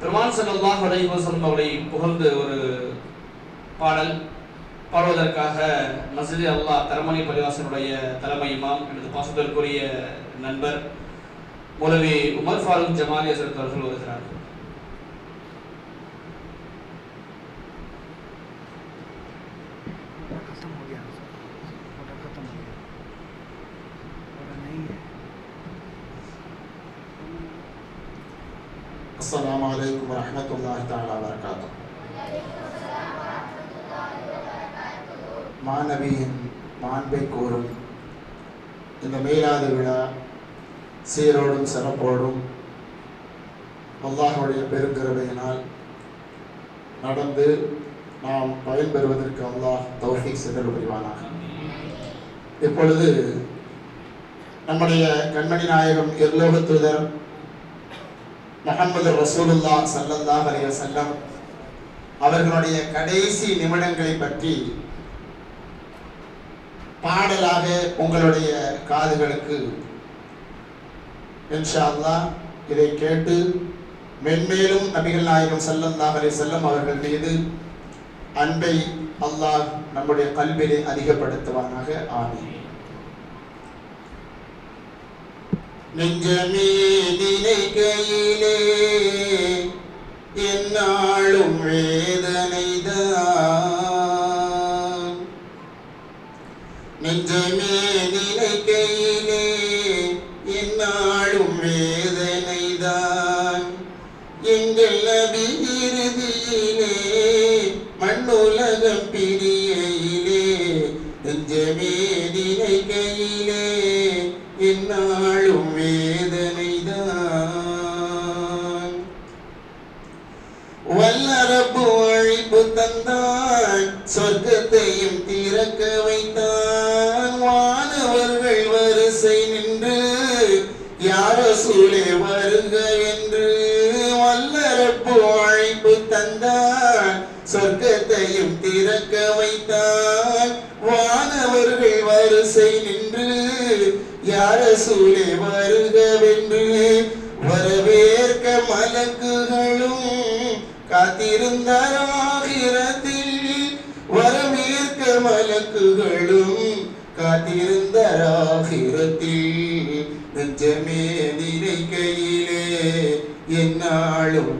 பெருமான் ஸல்லல்லாஹு அலைஹி வஸல்லம் அவரை புகழ்ந்து ஒரு பாடல். பாடுவதற்காக மசிதி அல்லாஹ் தரமணி பரிவாசனுடைய தலைமை இமாம் எனது பாசத்திற்குரிய நண்பர் மூலவி உமர் ஃபாரூக் ஜமாலி ஹசரத் அவர்கள் வருகிறார். السلام عليكم ورحمة الله تعالى وبركاته மாணவியின் மாண்பை கூறும் இந்த மேலாத விழா சீரோடும் சிறப்போடும் அல்லாஹுடைய பெருங்கிருபையினால் நடந்து நாம் பயன்பெறுவதற்கு அல்லாஹ் தௌஃபீக் சிதறு புரிவானாக இப்பொழுது நம்முடைய கண்மணி நாயகம் எல்லோக தூதர் முகமது ரசூலுல்லா சல்லல்லா அலைய செல்லம் அவர்களுடைய கடைசி நிமிடங்களை பற்றி பாடலாக உங்களுடைய காதுகளுக்கு இன்ஷா அல்லாஹ் இதை கேட்டு மென்மேலும் நபிகள் நாயகம் ஸல்லல்லாஹு அலைஹி செல்லம் அவர்கள் மீது அன்பை அல்லாஹ் நம்முடைய கல்வியை அதிகப்படுத்துவானாக. ஆமீன். நெஞ்சமே நினைக்கையிலே என்னாலும் வேதனை சொர்க்கத்தையும் திறக்க வைத்தார். வானவர்கள் வரிசை நின்று யார சூழே வருகவென்று வரவேற்க மலக்குகளும் காத்திருந்தாராகிரத்தில் வரவேற்க மலக்குகளும் காத்திருந்தாராகிரத்தில் நெஞ்சமே நினைக்கையிலே என்னாலும்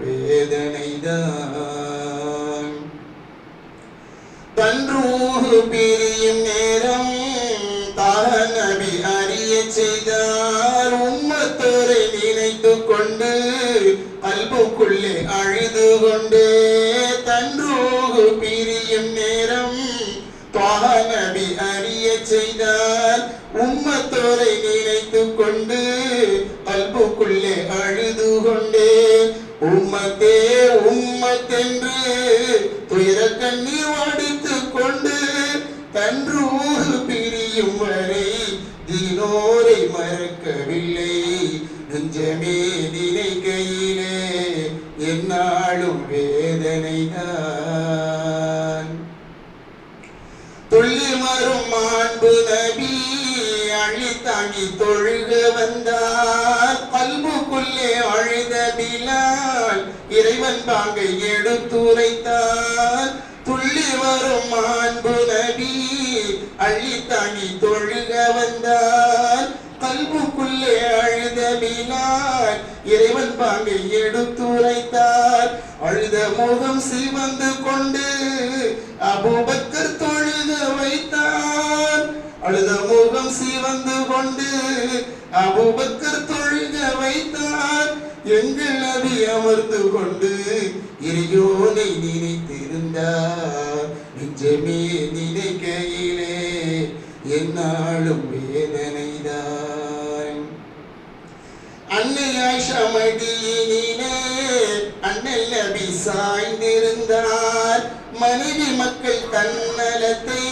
அழுது கொண்டே தன்றூறு பிரியும் நேரம் தார நபி அறிய செய்தார் உம்மத்தோரை நினைத்து கொண்டு அல்புக்குள்ளே அழுது கொண்டே உம்மத்தே உம்மத்தென்று துயர கண்ணீர் வடித்து கொண்டு தன்றூர் பிரியும் வரை தினோரை மறக்கவில்லை. நெஞ்சமே அழி தொழுக வந்தார். பல்புக்குள்ளே அழுத பிலால் இறைவன் பாங்கை எடுத்துரைத்தார் துள்ளி வரும் மாண்பு நபி அள்ளி தாங்கி தொழுக வந்தார். கல்புக்குள்ளே அழுத பிலால் இறைவன் பாங்கை எடுத்துரைத்தார் அழுத முகம் சிவந்து கொண்டு அபூபக்கர் தொழுக வைத்தார். அழுத முகம் சிவந்து கொண்டு அபுபக்கர் தொழுக வைத்தார். எங்கள் நபி அமர்ந்து கொண்டு இறையோனை நினைத்திருந்தார். நிஜமே நினைக்கையிலே என்னாலும் வேதனைதான். அன்னை ஆயிஷா மடியினிலே அண்ணல் நபி சாய்ந்திருந்தார். மனைவி மக்கள் தன்னலத்தை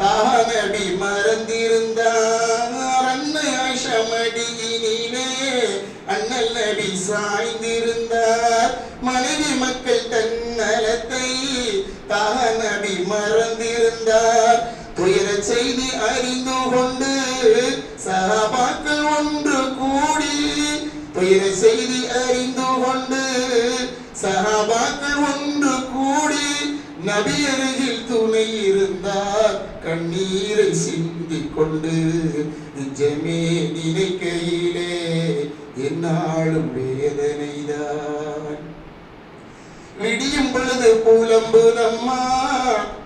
தாஹ நபி மறந்திருந்தார். நபி சாய்ந்திருந்தார். மனைவி மக்கள் தன்னலத்தை தாக நபி மறந்திருந்தார். துயர செய்தி அறிந்து கொண்டு சகாபாக்கள் ஒன்று கூடி துயர செய்தி அறிந்து கொண்டு சகாபாக்கள் ஒன்று கூடி நபி அருகில் துணை இருந்தார். கண்ணீரை சிந்திக் கொண்டு நெஞ்சமே நினைக்கையிலே என்னாலும் வேதனைதான். விடியும் பொழுது புலம்புதம்மா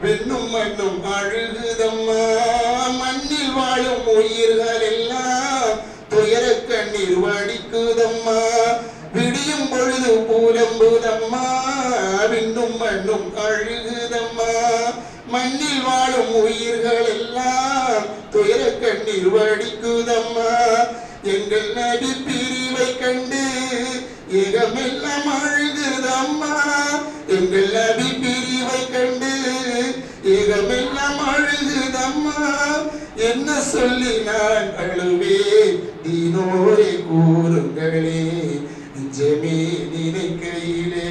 வெண்ணும் மண்ணும் அழுகுதம்மா மண்ணில் வாழும் உயிர்கள் எல்லாம் துயர கண்ணீர் வடிக்குதம்மா விடியும் பொழுது புலம்புதம்மா விண்ணும் மண்ணும் அழுகுதம்மா மண்ணில் வாழும் உயிர்கள் எல்லாம் துயர கண்ணீர் வடிக்குதம்மா எங்கள் நபி என்ன சொல்லி நான் அழுவேன் தீனோரை கூறுங்களே நெஞ்சமே நினைக்கையிலே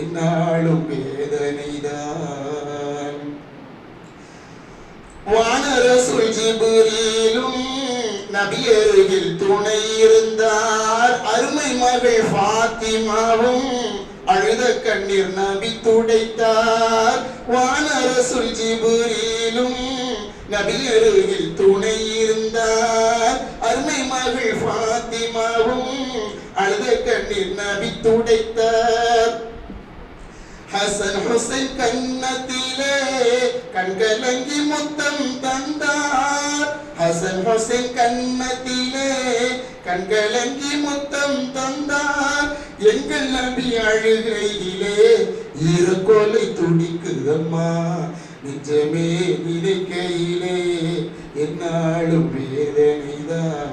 என்னாலும் வேதனைதான். வானரசுல் ஜிப்ரீலும் நபியருகில் துணை இருந்தார். அருமை மகள் ஃபாத்திமாவும் அழுத கண்ணீர் நபி துடைத்தார். வானரசுல் ஜிப்ரீலும் நபி துணை இருந்தார். அருமை மகள் பாத்திமாவும் அழுத கண்ணீர் நபி துடைத்தார். ஹசன் ஹுசைன் கண்ணத்திலே கண்கலங்கி முத்தம் தந்தார். ஹசன் ஹுசைன் கண்ணத்திலே கண்கலங்கி முத்தம் தந்தார். எங்கள் நபி அழுகையிலே இரு கொலை துடிக்குதம்மா நிஜமே நினைக்கையிலே என்னாலும் வேதனைதான்.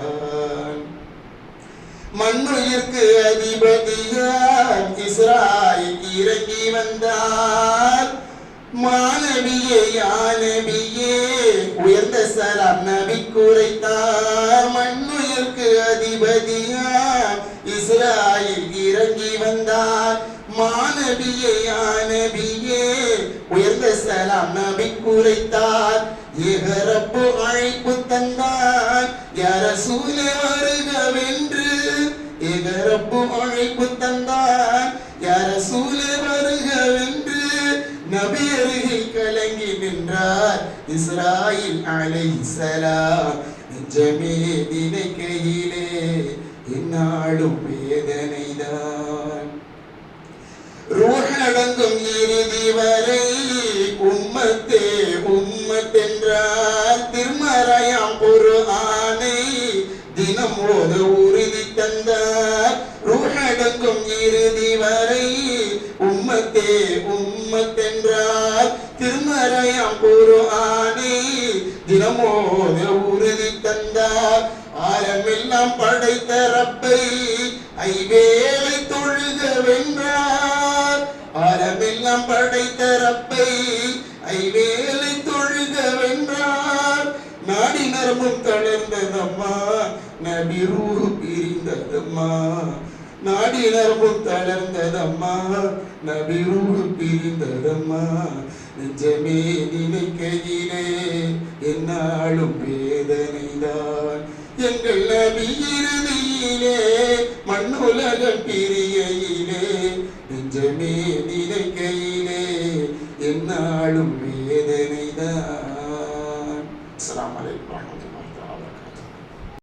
மண்ணுயிர்க்கு வந்தார் மாணவியே உயர்ந்த சலாம் நபி குறைத்தார். ஏகரப்பு அழைப்பு தந்தார். யார சூழ வருகவென்று. ஏகரப்பு அழைப்பு தந்தார். யார சூழ வருகவென்று. நபி அருகில் கலங்கி நின்றார். இஸ்ராயில் அலைஹிஸ்ஸலாம் நெஞ்சமே நினைக்கையிலே இந்நாளும் வேதனை. ரூஹடங்கும் இறுதி வரை உம்மத்தே உம்மத்தென்றார். திருமறையாம் ஒரு ஆணை தினம் ஓது உறுதி தந்தார். ரூஹடங்கும் இறுதி வரை உம்மத்தே உம்மத்தென்றார். திருமறையாம் ஒரு ஆணை தினம் ஓத உறுதி தந்தார். ஆரமெல்லாம் படைத்த ரப்பை ஐவேளை தொழுக வென்றார். ஆரமெல்லாம் படைத்த ரப்பை ஐவேலை தொழுக வென்றார் நாடி நரம்பும் தளர்ந்ததம்மா நபி ரூஹு பிரிந்ததம்மா. நாடி நரம்பும் தளர்ந்ததம்மா நபி ரூஹு பிரிந்ததம்மா. நெஞ்சமே நினைக்கையிலே என்னாலும் வேதனைதான். எங்கள் நபி இறுதியிலே மண்ணுலகம் பிரியையிலே நெஞ்சமே நினைக்கையிலே என்னாலும் வேதனைதான்